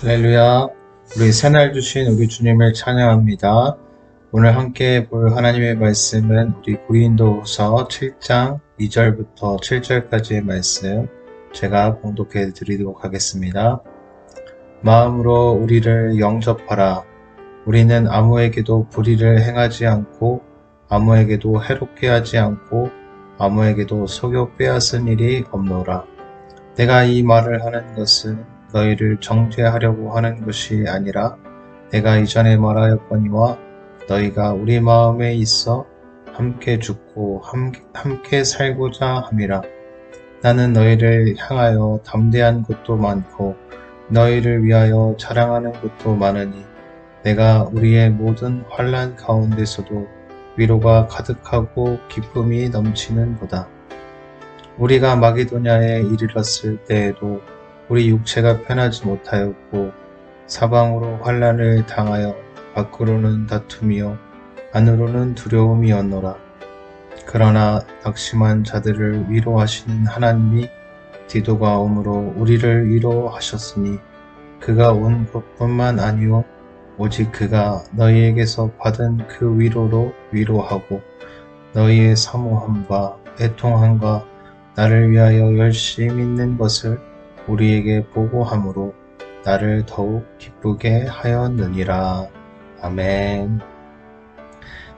할렐루야. 우리 새날 주신 우리 주님을 찬양합니다. 오늘 함께 볼 하나님의 말씀은 우리 고린도후서 7장 2절부터 7절까지의 말씀 제가 봉독해 드리도록 하겠습니다. 마음으로 우리를 영접하라. 우리는 아무에게도 불의를 행하지 않고 아무에게도 해롭게 하지 않고 아무에게도 속여 빼앗은 일이 없노라. 내가 이 말을 하는 것은 너희를 정죄하려고 하는 것이 아니라 내가 이전에 말하였거니와 너희가 우리 마음에 있어 함께 죽고 함께 살고자 함이라. 나는 너희를 향하여 담대한 것도 많고 너희를 위하여 자랑하는 것도 많으니 내가 우리의 모든 환란 가운데서도 위로가 가득하고 기쁨이 넘치는 보다. 우리가 마게도냐에 이르렀을 때에도 우리 육체가 편하지 못하였고 사방으로 환란을 당하여 밖으로는 다툼이요 안으로는 두려움이었노라. 그러나 낙심한 자들을 위로하시는 하나님이 디도가 오므로 우리를 위로하셨으니 그가 온 것뿐만 아니요 오직 그가 너희에게서 받은 그 위로로 위로하고 너희의 사모함과 애통함과 나를 위하여 열심히 믿는 것을 우리에게 보고함으로 나를 더욱 기쁘게 하였느니라. 아멘.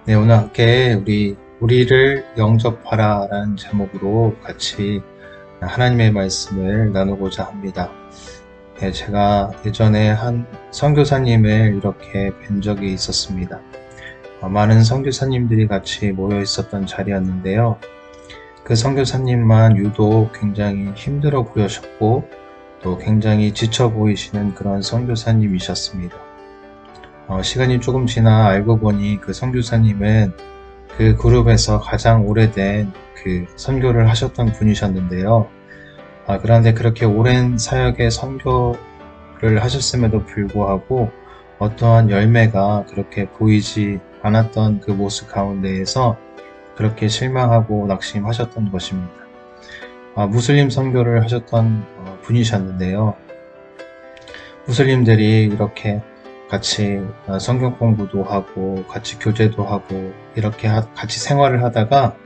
네, 오늘 함께 우리, 우리를 영접하라 라는 제목으로 같이 하나님의 말씀을 나누고자 합니다. 네, 제가 예전에 한 선교사님을 이렇게 뵌 적이 있었습니다. 어, 많은 선교사님들이 같이 모여 있었던 자리였는데요. 그 선교사님만 유독 굉장히 힘들어 보여셨고 또 굉장히 지쳐 보이시는 그런 선교사님이셨습니다. 어, 시간이 조금 지나 알고 보니 그 선교사님은 그 그룹에서 가장 오래된 그 선교를 하셨던 분이셨는데요. 아, 그런데 그렇게 오랜 사역의 선교를 하셨음에도 불구하고 어떠한 열매가 그렇게 보이지 않았던 그 모습 가운데에서 그렇게 실망하고 낙심하셨던 것입니다. 아, 무슬림 선교를 하셨던 어, 분이셨는데요. 무슬림들이 이렇게 같이 어, 성경 공부도 하고 같이 교제도 하고 이렇게 같이 생활을 하다가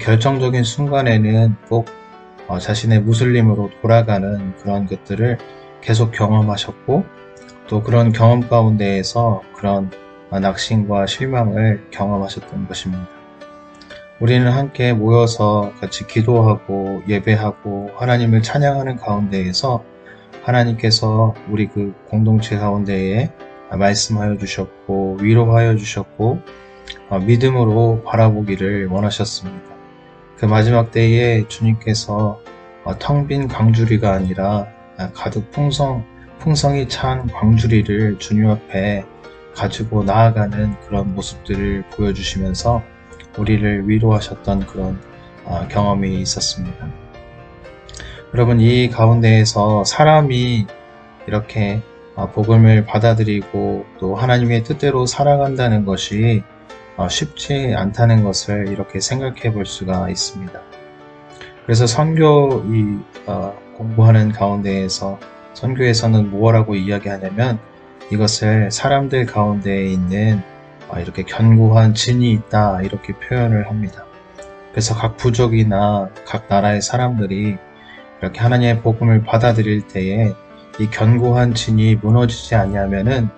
결정적인 순간에는 꼭 어, 자신의 무슬림으로 돌아가는 그런 것들을 계속 경험하셨고 또 그런 경험 가운데에서 그런 낙심과 실망을 경험하셨던 것입니다. 우리는 함께 모여서 같이 기도하고 예배하고 하나님을 찬양하는 가운데에서 하나님께서 우리 그 공동체 가운데에 말씀하여 주셨고 위로하여 주셨고 어, 믿음으로 바라보기를 원하셨습니다. 그 마지막 때에 주님께서 어, 텅빈 광주리가 아니라 가득 풍성 풍성이 찬 광주리를 주님 앞에 가지고 나아가는 그런 모습들을 보여주시면서 우리를 위로하셨던 그런 어, 경험이 있었습니다. 여러분 이 가운데에서 사람이 이렇게 어, 복음을 받아들이고 또 하나님의 뜻대로 살아간다는 것이 어, 쉽지 않다는 것을 이렇게 생각해 볼 수가 있습니다. 그래서 선교 이 공부하는 가운데에서 선교에서는 무엇라고 이야기하냐면 이것을 사람들 가운데에 있는 아, 이렇게 견고한 진이 있다 이렇게 표현을 합니다. 그래서 각 부족이나 각 나라의 사람들이 이렇게 하나님의 복음을 받아들일 때에 이 견고한 진이 무너지지 않냐면은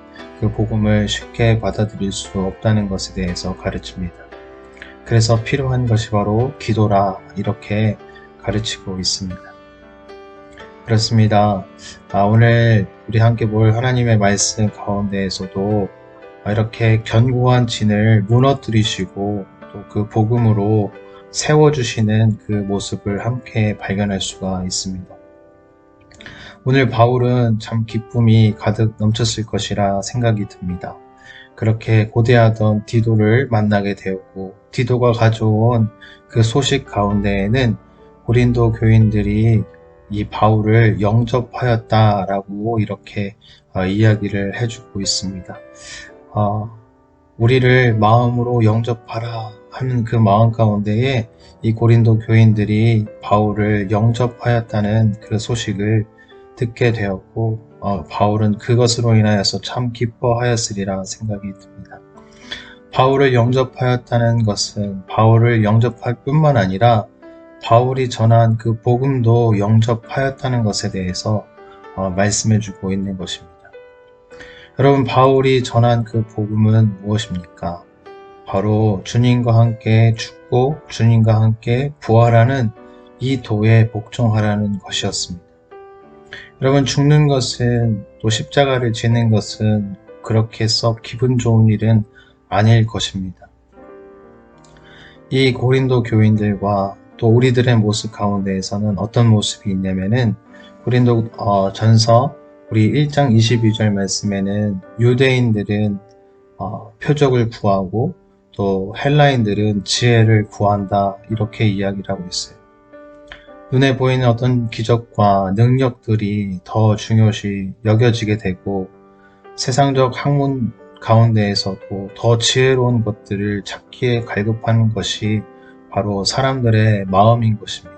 그 복음을 쉽게 받아들일 수 없다는 것에 대해서 가르칩니다. 그래서 필요한 것이 바로 기도라 이렇게 가르치고 있습니다. 그렇습니다. 아, 오늘 우리 함께 볼 하나님의 말씀 가운데에서도 이렇게 견고한 진을 무너뜨리시고 또 그 복음으로 세워주시는 그 모습을 함께 발견할 수가 있습니다. 오늘 바울은 참 기쁨이 가득 넘쳤을 것이라 생각이 듭니다. 그렇게 고대하던 디도를 만나게 되었고, 디도가 가져온 그 소식 가운데에는 고린도 교인들이 이 바울을 영접하였다라고 이렇게 어, 이야기를 해주고 있습니다. 어, 우리를 마음으로 영접하라 하는 그 마음 가운데에 이 고린도 교인들이 바울을 영접하였다는 그 소식을 듣게 되었고 어, 바울은 그것으로 인하여서 참 기뻐하였으리라 생각이 듭니다. 바울을 영접하였다는 것은 바울을 영접할 뿐만 아니라 바울이 전한 그 복음도 영접하였다는 것에 대해서 어, 말씀해 주고 있는 것입니다. 여러분 바울이 전한 그 복음은 무엇입니까? 바로 주님과 함께 죽고 주님과 함께 부활하는 이 도에 복종하라는 것이었습니다. 여러분 죽는 것은 또 십자가를 지는 것은 그렇게 썩 기분 좋은 일은 아닐 것입니다. 이 고린도 교인들과 또 우리들의 모습 가운데에서는 어떤 모습이 있냐면은 고린도 어, 전서 우리 1장 22절 말씀에는 유대인들은 어, 표적을 구하고 또 헬라인들은 지혜를 구한다 이렇게 이야기를 하고 있어요. 눈에 보이는 어떤 기적과 능력들이 더 중요시 여겨지게 되고 세상적 학문 가운데에서도 더 지혜로운 것들을 찾기에 갈급하는 것이 바로 사람들의 마음인 것입니다.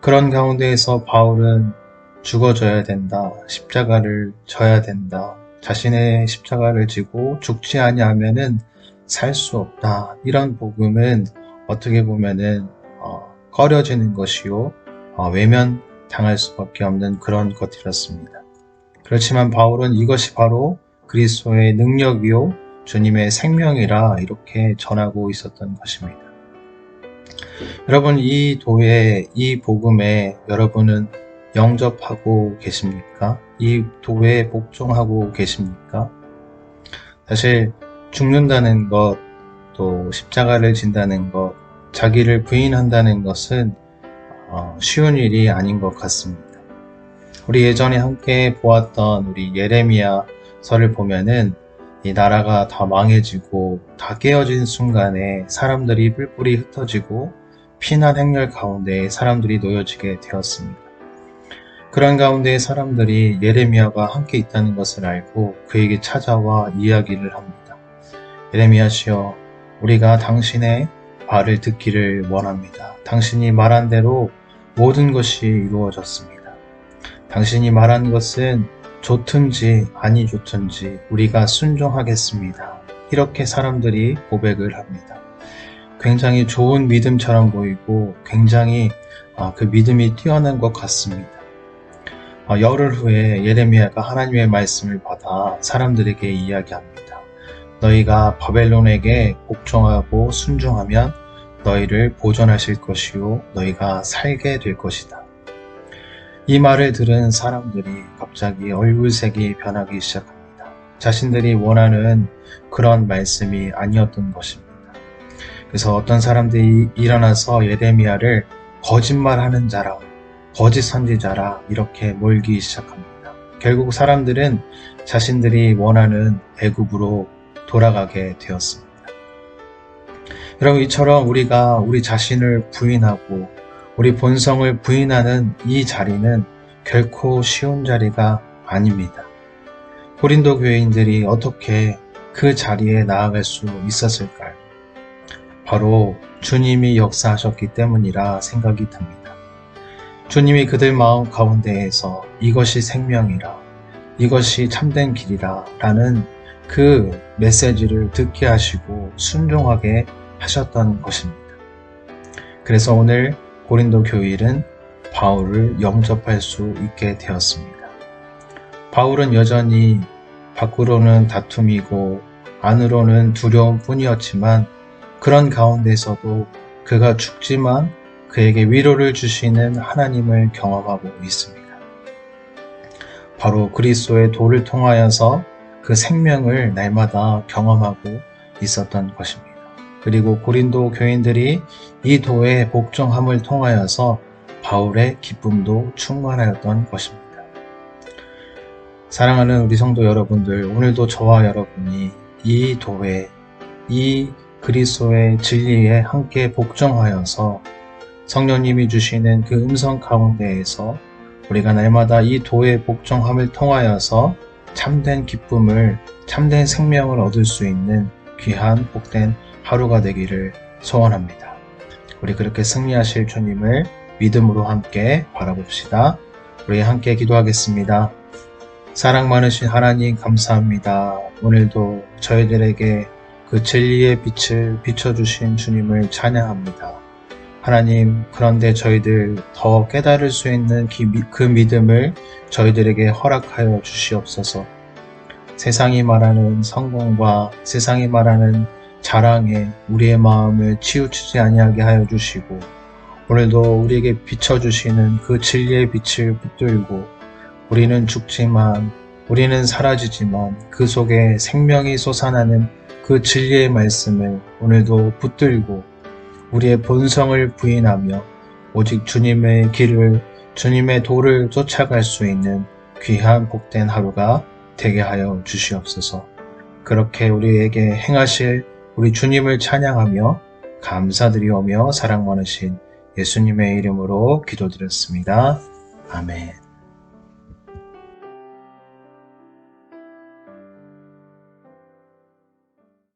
그런 가운데에서 바울은 죽어져야 된다. 십자가를 져야 된다. 자신의 십자가를 지고 죽지 아니하면은 살 수 없다. 이런 복음은 어떻게 보면은 어, 꺼려지는 것이요 어, 외면 당할 수밖에 없는 그런 것이었습니다. 그렇지만 바울은 이것이 바로 그리스도의 능력이요 주님의 생명이라 이렇게 전하고 있었던 것입니다. 여러분 이 도에 이 복음에 여러분은 영접하고 계십니까? 이 도에 복종하고 계십니까? 사실 죽는다는 것, 또 십자가를 진다는 것, 자기를 부인한다는 것은 어, 쉬운 일이 아닌 것 같습니다. 우리 예전에 함께 보았던 우리 예레미야서를 보면은 이 나라가 다 망해지고 다 깨어진 순간에 사람들이 뿔뿔이 흩어지고 피난 행렬 가운데 사람들이 놓여지게 되었습니다. 그런 가운데 사람들이 예레미야가 함께 있다는 것을 알고 그에게 찾아와 이야기를 합니다. 예레미야시여, 우리가 당신의 말을 듣기를 원합니다. 당신이 말한 대로 모든 것이 이루어졌습니다. 당신이 말한 것은 좋든지 아니 좋든지 우리가 순종하겠습니다. 이렇게 사람들이 고백을 합니다. 굉장히 좋은 믿음처럼 보이고 굉장히 아, 그 믿음이 뛰어난 것 같습니다. 아, 열흘 후에 예레미야가 하나님의 말씀을 받아 사람들에게 이야기합니다. 너희가 바벨론에게 복종하고 순종하면 너희를 보존하실 것이요 너희가 살게 될 것이다. 이 말을 들은 사람들이 갑자기 얼굴색이 변하기 시작합니다. 자신들이 원하는 그런 말씀이 아니었던 것입니다. 그래서 어떤 사람들이 일어나서 예레미야를 거짓말하는 자라, 거짓 선지자라 이렇게 몰기 시작합니다. 결국 사람들은 자신들이 원하는 애굽으로 돌아가게 되었습니다. 여러분 이처럼 우리가 우리 자신을 부인하고 우리 본성을 부인하는 이 자리는 결코 쉬운 자리가 아닙니다. 고린도 교회인들이 어떻게 그 자리에 나아갈 수 있었을까요? 바로 주님이 역사하셨기 때문이라 생각이 듭니다. 주님이 그들 마음 가운데에서 이것이 생명이라, 이것이 참된 길이라 라는 그 메시지를 듣게 하시고 순종하게 하셨던 것입니다. 그래서 오늘 고린도 교일은 바울을 영접할 수 있게 되었습니다. 바울은 여전히 밖으로는 다툼이고 안으로는 두려움 뿐이었지만 그런 가운데서도 그가 죽지만 그에게 위로를 주시는 하나님을 경험하고 있습니다. 바로 그리스도의 도를 통하여서 그 생명을 날마다 경험하고 있었던 것입니다. 그리고 고린도 교인들이 이 도의 복종함을 통하여서 바울의 기쁨도 충만하였던 것입니다. 사랑하는 우리 성도 여러분들, 오늘도 저와 여러분이 이 도에, 이 그리스도의 진리에 함께 복종하여서 성령님이 주시는 그 음성 가운데에서 우리가 날마다 이 도의 복종함을 통하여서 참된 기쁨을, 참된 생명을 얻을 수 있는 귀한 복된 하루가 되기를 소원합니다. 우리 그렇게 승리하실 주님을 믿음으로 함께 바라봅시다. 우리 함께 기도하겠습니다. 사랑 많으신 하나님 감사합니다. 오늘도 저희들에게 그 진리의 빛을 비춰주신 주님을 찬양합니다. 하나님, 그런데 저희들 더 깨달을 수 있는 기- 그 믿음을 저희들에게 허락하여 주시옵소서. 세상이 말하는 성공과 세상이 말하는 자랑에 우리의 마음을 치우치지 아니하게 하여 주시고 오늘도 우리에게 비춰주시는 그 진리의 빛을 붙들고 우리는 죽지만 우리는 사라지지만 그 속에 생명이 솟아나는 그 진리의 말씀을 오늘도 붙들고 우리의 본성을 부인하며 오직 주님의 길을 주님의 도를 쫓아갈 수 있는 귀한 복된 하루가 되게 하여 주시옵소서. 그렇게 우리에게 행하실 우리 주님을 찬양하며 감사드리오며 사랑 많으신 예수님의 이름으로 기도드렸습니다. 아멘.